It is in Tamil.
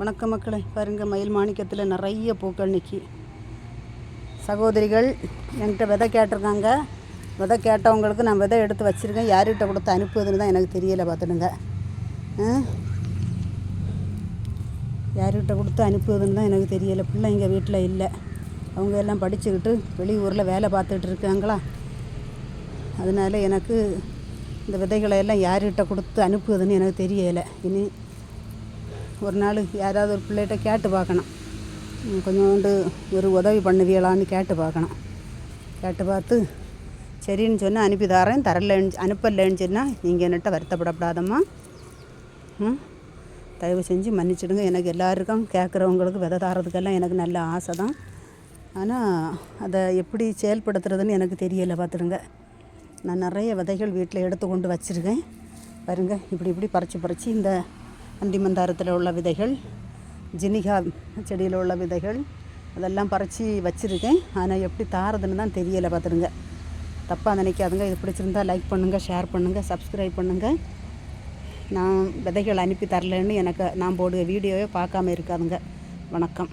வணக்கம் மக்களை பாருங்க மயில் மாணிக்கத்தில் நிறைய பூக்கள் நிற்கி சகோதரிகள் என்கிட்ட விதை கேட்டிருக்காங்க. விதை கேட்டவங்களுக்கு நான் விதை எடுத்து வச்சுருக்கேன். யார்கிட்ட கொடுத்து அனுப்புவதுன்னு தான் எனக்கு தெரியலை பார்த்துடுங்க. யார்கிட்ட கொடுத்து அனுப்புவதுன்னு தான் எனக்கு தெரியலை. பிள்ளைங்க வீட்டில் இல்லை. அவங்க எல்லாம் படிச்சுக்கிட்டு வெளியூரில் வேலை பார்த்துட்டு இருக்காங்களா? அதனால எனக்கு இந்த விதைகளை எல்லாம் யார்கிட்ட கொடுத்து அனுப்புவதுன்னு எனக்கு தெரியலை. இனி ஒரு நாள் யாராவது ஒரு பிள்ளைகிட்ட கேட்டு பார்க்கணும். கொஞ்சோண்டு ஒரு உதவி பண்ணுவீங்களான்னு கேட்டு பார்க்கணும். கேட்டு பார்த்து சரின்னு சொன்னால் அனுப்பி தரேன் தரலன்னு அனுப்பலைன்னு சொன்னால் நீங்கள் என்னட்ட வருத்தப்படப்படாதம்மா. ம் தயவு செஞ்சு மன்னிச்சிடுங்க. எனக்கு எல்லாருக்கும் கேட்குறவங்களுக்கு விதை தாரதுக்கெல்லாம் எனக்கு நல்ல ஆசை தான் ஆனால் அதை எப்படி செயல்படுத்துறதுன்னு எனக்கு தெரியலை பார்த்துடுங்க. நான் நிறைய விதைகள் வீட்டில் எடுத்து கொண்டு வச்சுருக்கேன். பாருங்கள் இப்படி இப்படி பறித்து பறித்து இந்த அந்திமந்தாரத்தில் உள்ள விதைகள் ஜினிகா செடியில் உள்ள விதைகள் அதெல்லாம் பறித்து வச்சுருக்கேன். ஆனால் எப்படி தாரதுன்னு தான் தெரியலை பார்த்துருங்க. தப்பாக நினைக்காதுங்க. இது பிடிச்சிருந்தா லைக் பண்ணுங்கள் ஷேர் பண்ணுங்கள் சப்ஸ்கிரைப் பண்ணுங்கள் நான் விதைகள் அனுப்பி தரலன்னு எனக்கு நான் போடுற வீடியோவே பார்க்காம இருக்காதுங்க. வணக்கம்.